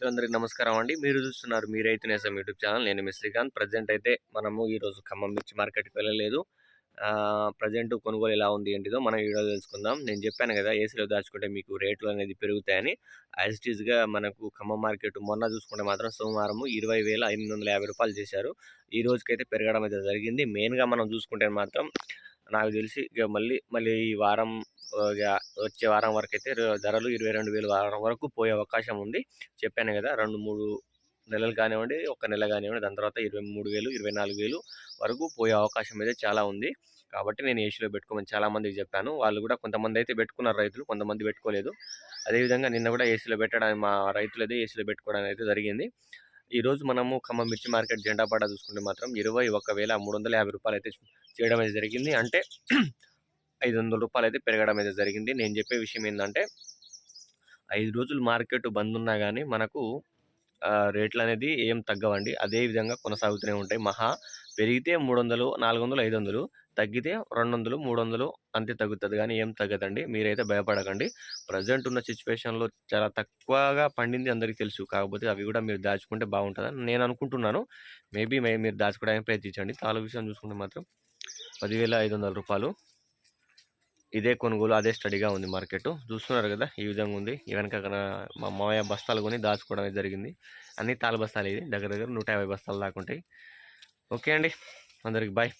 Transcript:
మిత్రులందరికీ నమస్కారం అండి. మీరు చూస్తున్నారు మీ రైతు నేసం యూట్యూబ్ ఛానల్. నేను మీ శ్రీకాంత్. ప్రజెంట్ అయితే మనము ఈరోజు ఖమ్మం మిర్చి మార్కెట్కి వెళ్ళలేదు. ప్రజెంట్ కొనుగోలు ఎలా ఉంది ఏంటిదో మనం వీడియో తెలుసుకుందాం. నేను చెప్పాను కదా ఏసీలో దాచుకుంటే మీకు రేట్లు అనేది పెరుగుతాయని. యాజిటీజ్గా మనకు ఖమ్మం మార్కెట్ మొన్న చూసుకుంటే మాత్రం సోమవారం ఇరవై వేల ఎనిమిది వందల యాభై రూపాయలు చేశారు. ఈ రోజుకైతే పెరగడం అయితే జరిగింది. మెయిన్గా మనం చూసుకుంటే మాత్రం నాకు తెలిసి ఇక మళ్ళీ మళ్ళీ ఈ వారం వచ్చే వారం వరకు అయితే ధరలు ఇరవై రెండు వేలు వారం వరకు పోయే అవకాశం ఉంది. చెప్పాను కదా రెండు మూడు నెలలు కానివ్వండి ఒక నెల కానివ్వండి దాని తర్వాత ఇరవై మూడు వేలు ఇరవై నాలుగు వేలు వరకు పోయే అవకాశం అయితే చాలా ఉంది. కాబట్టి నేను ఏసీలో పెట్టుకోమని చాలామందికి చెప్పాను. వాళ్ళు కూడా కొంతమంది అయితే పెట్టుకున్నారు రైతులు కొంతమంది పెట్టుకోలేదు. అదేవిధంగా నిన్న కూడా ఏసీలో పెట్టడానికి మా రైతులు అయితే ఏసీలో పెట్టుకోవడం అయితే జరిగింది. ఈరోజు మనము ఖమ్మం మిర్చి మార్కెట్ జెండాపాడ చూసుకుంటే మాత్రం ఇరవై ఒక వేల మూడు వందల యాభై రూపాయలు అయితే చేయడం అయితే జరిగింది. అంటే ఐదు వందల రూపాయలు అయితే పెరగడం అయితే జరిగింది. నేను చెప్పే విషయం ఏంటంటే ఐదు రోజులు మార్కెట్ బంద్ ఉన్నా కానీ మనకు రేట్లు అనేది ఏం తగ్గవండి. అదే విధంగా కొనసాగుతూనే ఉంటాయి. మహా పెరిగితే మూడు వందలు నాలుగు వందలు ఐదు వందలు తగ్గితే రెండు వందలు మూడు వందలు అంతే తగ్గుతుంది. కానీ ఏం తగ్గదండి. మీరైతే భయపడకండి. ప్రజెంట్ ఉన్న సిచ్యువేషన్లో చాలా తక్కువగా పండింది అందరికీ తెలుసు. కాకపోతే అవి కూడా మీరు దాచుకుంటే బాగుంటుందని నేను అనుకుంటున్నాను. మేబీ మీరు దాచుకోవడానికి ప్రయత్నించండి. తాలూ విషయం చూసుకుంటే మాత్రం పదివేల ఐదు వందల రూపాయలు. ఇదే కొనుగోలు అదే స్టడీగా ఉంది మార్కెట్. చూస్తున్నారు కదా ఈ విధంగా ఉంది. ఈ వెనక మా మామయ్య బస్తాలు కొని దాచుకోవడం జరిగింది. అన్ని తాళ బస్తాలు ఇది దగ్గర దగ్గర నూట యాభై బస్తాలు దాకా ఉంటాయి. ఓకే అండి. అందరికి బాయ్.